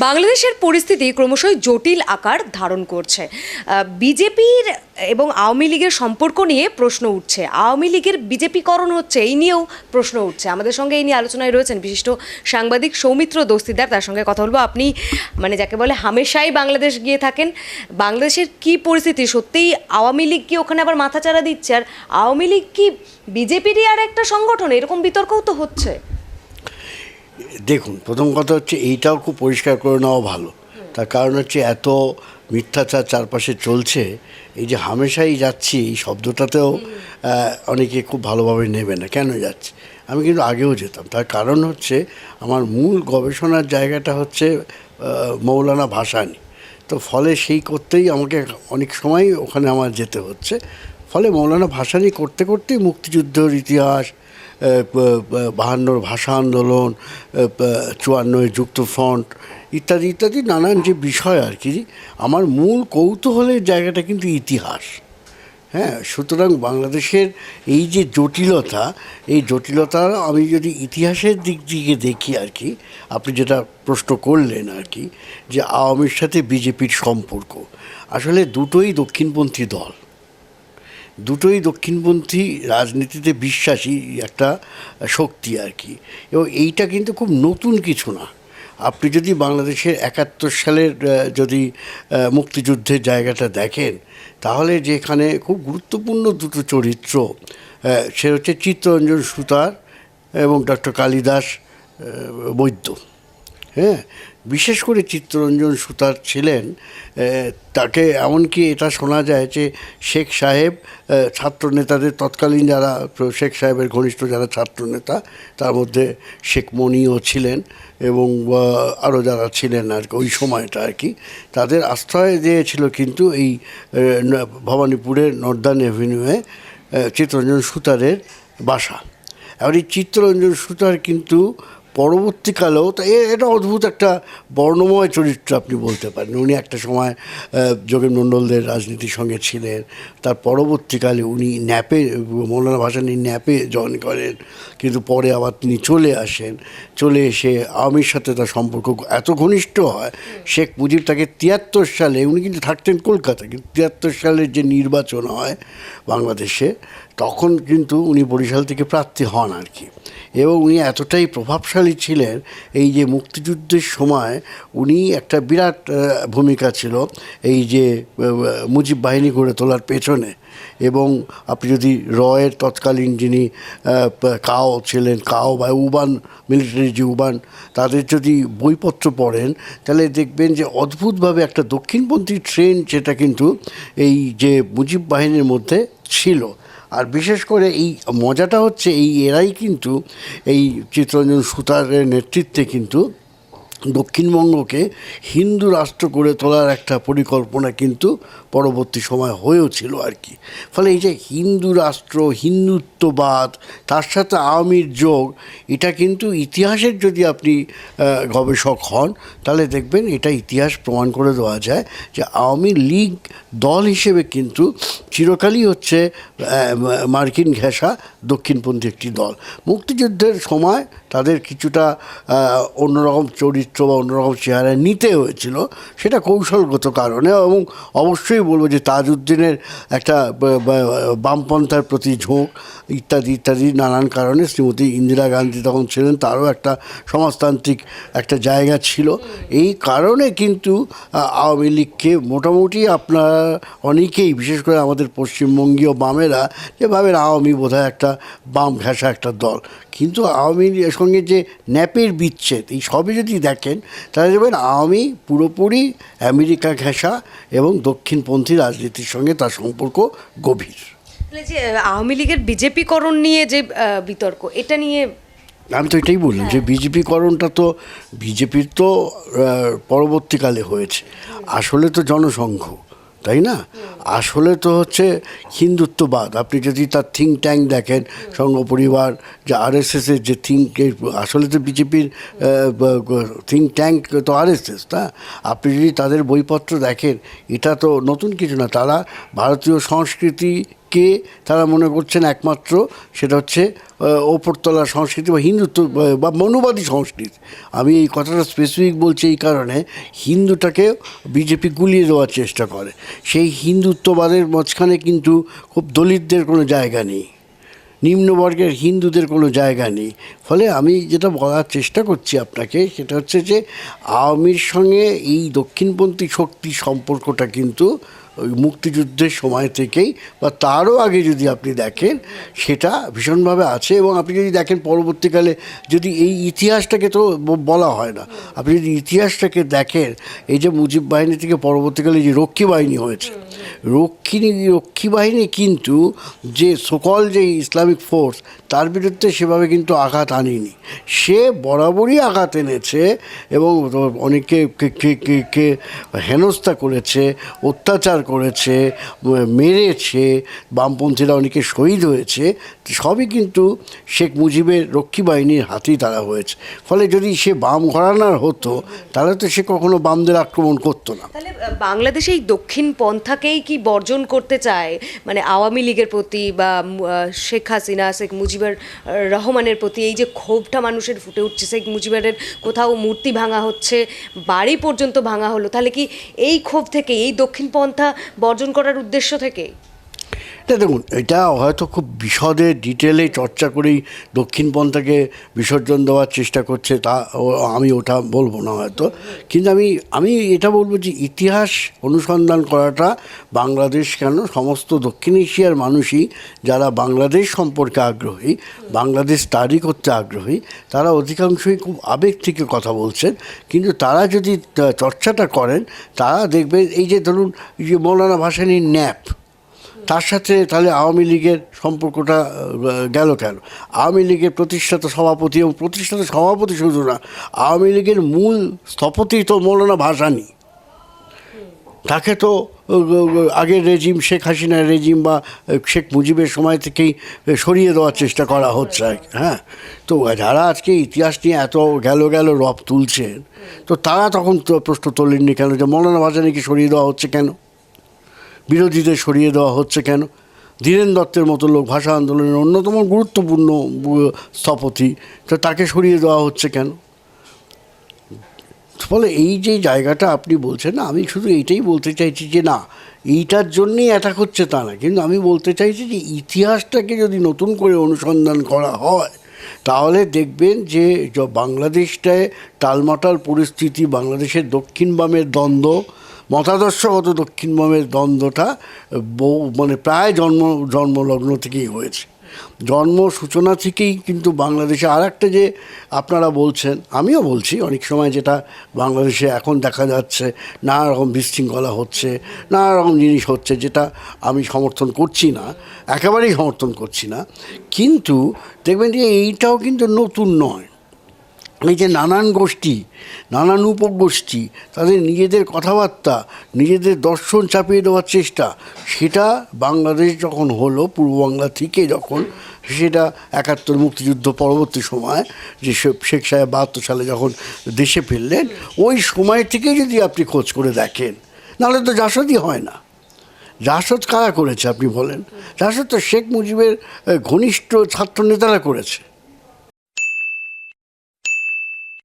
বাংলাদেশের পরিস্থিতি ক্রমশই জটিল আকার ধারণ করছে। বিজেপির এবং আওয়ামী লীগের সম্পর্ক নিয়ে প্রশ্ন উঠছে। আওয়ামী লীগের বিজেপিকরণ হচ্ছে, এই নিয়েও প্রশ্ন উঠছে। আমাদের সঙ্গে এই নিয়ে আলোচনায় রয়েছেন বিশিষ্ট সাংবাদিক সৌমিত্র দস্তিদার। তার সঙ্গে কথা বলব। আপনি মানে যাকে বলে হামেশাই বাংলাদেশ গিয়ে থাকেন। বাংলাদেশের কি পরিস্থিতি? সত্যিই আওয়ামী লীগ কি ওখানে আবার মাথাচাড়া দিচ্ছে? আর আওয়ামী লীগ কি বিজেপিরই আর একটা সংগঠন? এরকম বিতর্কও তো হচ্ছে। দেখুন, প্রথম কথা হচ্ছে এইটাও খুব পরিষ্কার করে নেওয়া ভালো। তার কারণ হচ্ছে এত মিথ্যাচার চারপাশে চলছে, এই যে হামেশাই যাচ্ছি, এই শব্দটাতেও অনেকে খুব ভালোভাবে নেবে না। কেন যাচ্ছে? আমি কিন্তু আগেও যেতাম। তার কারণ হচ্ছে আমার মূল গবেষণার জায়গাটা হচ্ছে মৌলানা ভাসানি। তো ফলে সেই করতেই আমাকে অনেক সময় ওখানে আমার যেতে হচ্ছে। ফলে মৌলানা ভাসানি করতে করতেই মুক্তিযুদ্ধের ইতিহাস বাহান্নর ভাষা আন্দোলন চুয়ান্নয় যুক্ত ফ্রন্ট ইত্যাদি ইত্যাদি নানান যে বিষয় আর কি, আমার মূল কৌতূহলের জায়গাটা কিন্তু ইতিহাস। হ্যাঁ সুতরাং বাংলাদেশের এই যে জটিলতা, এই জটিলতা আমি যদি ইতিহাসের দিক থেকে দেখি আর কি, আপনি যেটা প্রশ্ন করলেন আর কি, যে আওয়ামীর সাথে বিজেপির সম্পর্ক, আসলে দুটোই দক্ষিণপন্থী দল। দুটোই দক্ষিণপন্থী রাজনীতিতে বিশ্বাসী একটা শক্তি আর কি। এবং এইটা কিন্তু খুব নতুন কিছু না। আপনি যদি বাংলাদেশের একাত্তর সালের যদি মুক্তিযুদ্ধের জায়গাটা দেখেন, তাহলে যেখানে খুব গুরুত্বপূর্ণ দুটো চরিত্র সে হচ্ছে চিত্তরঞ্জন সুতার এবং ডক্টর কালিদাস বৈদ্য। হ্যাঁ বিশেষ করে চিত্তরঞ্জন সুতার ছিলেন তাকে এমনকি এটা শোনা যায় যে শেখ সাহেব ছাত্র নেতাদের তৎকালীন যারা শেখ সাহেবের ঘনিষ্ঠ যারা ছাত্র নেতা, তার মধ্যে শেখ মনিও ছিলেন এবং আরও যারা ছিলেন আর কি, ওই সময়টা আর কি, তাদের আশ্রয় দিয়েছিল কিন্তু এই ভবানীপুরের নর্দার্ন এভিনিউয়ে চিত্তরঞ্জন সুতারের বাসা। এবার এই চিত্তরঞ্জন সুতার কিন্তু পরবর্তীকালেও তা এটা অদ্ভুত একটা বর্ণময় চরিত্র আপনি বলতে পারেন। উনি একটা সময় যোগেন মণ্ডলদের রাজনীতির সঙ্গে ছিলেন। তার পরবর্তীকালে উনি ন্যাপে, মৌলানা ভাসানী ন্যাপে জয়েন করেন। কিন্তু পরে আবার তিনি চলে আসেন। চলে এসে আওয়ামীর সাথে তার সম্পর্ক এত ঘনিষ্ঠ হয়, শেখ মুজিব তাকে তিয়াত্তর সালে, উনি কিন্তু থাকতেন কলকাতা, কিন্তু তিয়াত্তর সালের যে নির্বাচন হয় বাংলাদেশে তখন কিন্তু উনি বরিশাল থেকে প্রার্থী হন আর কি। এবং উনি এতটাই প্রভাবশালী ছিলেন, এই যে মুক্তিযুদ্ধের সময় উনি একটা বিরাট ভূমিকা ছিল, এই যে মুজিব বাহিনী গড়ে তোলার পেছনে। এবং আপনি যদি রয়ের তৎকালীন যিনি কাও ছিলেন, কাও বা উবান মিলিটারি যে উবান, তাদের যদি বইপত্র পড়েন, তাহলে দেখবেন যে অদ্ভুতভাবে একটা দক্ষিণপন্থী ট্রেন যেটা কিন্তু এই যে মুজিব বাহিনীর মধ্যে ছিল। আর বিশেষ করে এই মজাটা হচ্ছে এই এরাই কিন্তু এই চিত্তরঞ্জন সুতারের নেতৃত্বে কিন্তু দক্ষিণবঙ্গকে হিন্দু রাষ্ট্র করে তোলার একটা পরিকল্পনা কিন্তু পরবর্তী সময় হয়েও ছিল আর কি। ফলে এই যে হিন্দু রাষ্ট্র, হিন্দুত্ববাদ, তার সাথে আওয়ামীর যোগ, এটা কিন্তু ইতিহাসের যদি আপনি গবেষক হন, তাহলে দেখবেন এটা ইতিহাস প্রমাণ করে দেওয়া যায় যে আওয়ামী লীগ দল হিসেবে কিন্তু চিরকালই হচ্ছে মার্কিন ঘেঁষা দক্ষিণপন্থী একটি দল। মুক্তিযুদ্ধের সময় তাদের কিছুটা অন্যরকম চরিত্র বা অন্যরকম চেহারা নিতে হয়েছিল। সেটা কৌশলগত কারণে এবং অবশ্যই বলব যে তাজউদ্দিনের একটা বামপন্থার প্রতি ঝোঁক ইত্যাদি ইত্যাদি নানান কারণে শ্রীমতী ইন্দিরা গান্ধী তখন ছিলেন তারও একটা সমাজতান্ত্রিক একটা জায়গা ছিল। এই কারণে কিন্তু আওয়ামী লীগকে মোটামুটি আপনারা অনেকেই, বিশেষ করে আমাদের পশ্চিমবঙ্গীয় বামেরা যে ভাবেন আওয়ামী বোধহয় একটা বাম ঘেঁষা একটা দল। কিন্তু আওয়ামীর সঙ্গে যে ন্যাপের বিচ্ছেদ এই সবই যদি দেখেন তাহলে দেখবেন আওয়ামী পুরোপুরি আমেরিকা ঘেঁষা এবং দক্ষিণপন্থী রাজনীতির সঙ্গে তার সম্পর্ক গভীর। যে আওয়ামী লীগের বিজেপিকরণ নিয়ে যে বিতর্ক এটা নিয়ে আমি তো এটাই বললাম যে বিজেপিকরণটা তো বিজেপির তো পরবর্তীকালে হয়েছে। আসলে তো জনসংঘ। তাই না? আসলে তো হচ্ছে হিন্দুত্ববাদ। আপনি যদি তার থিঙ্ক ট্যাঙ্ক দেখেন সংঘ পরিবার যে আরএসএসের যে থিঙ্ক আসলে তো বিজেপির থিঙ্ক ট্যাঙ্ক তো আর এস এস না? আপনি যদি তাদের বইপত্র দেখেন, এটা তো নতুন কিছু না। তারা ভারতীয় সংস্কৃতি বাংলাদেশকে তারা মনে করছেন একমাত্র, সেটা হচ্ছে ওপরতলা সংস্কৃতি বা হিন্দুত্ব, বা মনুবাদী সংস্কৃতি। আমি এই কথাটা স্পেসিফিক বলছি এই কারণে, হিন্দুটাকে বিজেপি গুলিয়ে দেওয়ার চেষ্টা করে। সেই হিন্দুত্ববাদের মাঝখানে কিন্তু খুব দলিতদের কোনো জায়গা নেই। নিম্নবর্গের হিন্দুদের কোনো জায়গা নেই। ফলে আমি যেটা বলার চেষ্টা করছি আপনাকে, সেটা হচ্ছে যে আওয়ামীর সঙ্গে এই দক্ষিণপন্থী শক্তি সম্পর্কটা কিন্তু ওই মুক্তিযুদ্ধের সময় থেকেই বা তারও আগে যদি আপনি দেখেন, সেটা ভীষণভাবে আছে এবং আপনি যদি দেখেন পরবর্তীকালে যদি এই ইতিহাসটাকে তো বলা হয় না। আপনি যদি ইতিহাসটাকে দেখেন, এই যে মুজিব বাহিনী থেকে পরবর্তীকালে যে রক্ষী বাহিনী হয়েছে, রক্ষিণী, রক্ষী বাহিনী কিন্তু যে সকল যে ইসলামিক ফোর্স তার বিরুদ্ধে সেভাবে কিন্তু আঘাত আনেনি। সে বরাবরই আঘাত এনেছে এবং অনেকে হেনস্থা করেছে, অত্যাচার করেছে মেরেছে, বামপন্থীরা অনেকে শহীদ হয়েছে, সবই কিন্তু শেখ মুজিবের রক্ষী বাহিনীর হাতেই তারা হয়েছে। ফলে যদি সে বাম ঘরানার হতো, তাহলে তো সে কখনো বামদের আক্রমণ করতো না। বাংলাদেশ এই দক্ষিণ পন্থাকেই কি বর্জন করতে চায়? মানে আওয়ামী লীগের প্রতি বা শেখ হাসিনা, শেখ মুজিবুর রহমানের প্রতি এই যে ক্ষোভটা মানুষের ফুটে উঠছে, শেখ মুজিবের কোথাও মূর্তি ভাঙা হচ্ছে, বাড়ি পর্যন্ত ভাঙা হলো, তাহলে কি এই ক্ষোভ থেকে, এই দক্ষিণ পন্থা বর্জন করার উদ্দেশ্য থেকে এটা দেখুন, এটা হয়তো খুব বিশদে, ডিটেলে চর্চা করেই দক্ষিণপন্থাকে বিসর্জন দেওয়ার চেষ্টা করছে, তা আমি ওটা বলব না হয়তো। কিন্তু আমি আমি এটা বলব যে ইতিহাস অনুসন্ধান করাটা বাংলাদেশ কেন, সমস্ত দক্ষিণ এশিয়ার মানুষই যারা বাংলাদেশ সম্পর্কে আগ্রহী, বাংলাদেশ স্টাডি করতে আগ্রহী, তারা অধিকাংশই খুব আবেগ থেকে কথা বলছেন। কিন্তু তারা যদি চর্চাটা করেন, তারা দেখবেন এই যে ধরুন যে মৌলানা ভাসানির ন্যাপ তার সাথে তাহলে আওয়ামী লীগের সম্পর্কটা গেল কেন? আওয়ামী লীগের প্রতিষ্ঠাতা সভাপতি এবং প্রতিষ্ঠাতা সভাপতি শুধু না, আওয়ামী লীগের মূল স্থপতি তো মৌলানা ভাসানি। তাকে তো আগের রেজিম, শেখ হাসিনার রেজিম বা শেখ মুজিবের সময় থেকেই সরিয়ে দেওয়ার চেষ্টা করা হচ্ছে হ্যাঁ? তো যারা আজকে ইতিহাস নিয়ে এত গেল গেল রব তুলছেন, তো তারা তখন প্রশ্ন তোলেননি কেন যে মৌলানা ভাসানিকে সরিয়ে দেওয়া হচ্ছে কেন? বিরোধীদের সরিয়ে দেওয়া হচ্ছে কেন? ধীরেন দত্তের মতো লোক ভাষা আন্দোলনের অন্যতম গুরুত্বপূর্ণ স্থপতি, তো তাকে সরিয়ে দেওয়া হচ্ছে কেন? ফলে এই যে জায়গাটা আপনি বলছেন না আমি শুধু এইটাই বলতে চাইছি যে না, এইটার জন্যেই অ্যাটাক হচ্ছে তা না। কিন্তু আমি বলতে চাইছি যে ইতিহাসটাকে যদি নতুন করে অনুসন্ধান করা হয়, তাহলে দেখবেন যে বাংলাদেশটায় টালমাটাল পরিস্থিতি, বাংলাদেশের দক্ষিণ বামের দ্বন্দ্ব মতাদর্শগত দক্ষিণ বামের দ্বন্দ্বটা বহু মানে প্রায় জন্ম, জন্মলগ্ন থেকেই হয়েছে। জন্ম সূচনা থেকেই কিন্তু বাংলাদেশে আর একটা যে আপনারা বলছেন, আমিও বলছি, অনেক সময় যেটা বাংলাদেশে এখন দেখা যাচ্ছে, নানা রকম বিশৃঙ্খলা হচ্ছে, নানা রকম জিনিস হচ্ছে যেটা আমি সমর্থন করছি না, একেবারেই সমর্থন করছি না। কিন্তু দেখবেন যে এইটাও কিন্তু নতুন নয়। এই যে নানান গোষ্ঠী, নানান উপগোষ্ঠী, তাদের নিজেদের কথাবার্তা, নিজেদের দর্শন চাপিয়ে দেওয়ার চেষ্টা, সেটা বাংলাদেশ যখন হলো, পূর্ব বাংলা থেকে যখন, সেটা একাত্তর মুক্তিযুদ্ধ পরবর্তী সময়, যে শেখ সাহেব বাহাত্তর সালে যখন দেশে ফিরলেন, ওই সময় থেকে যদি আপনি খোঁজ করে দেখেন, নাহলে তো জাসদই হয় না। জাসদ কারা করেছে আপনি বলেন? জাসদ তো শেখ মুজিবের ঘনিষ্ঠ ছাত্র নেতারা করেছে।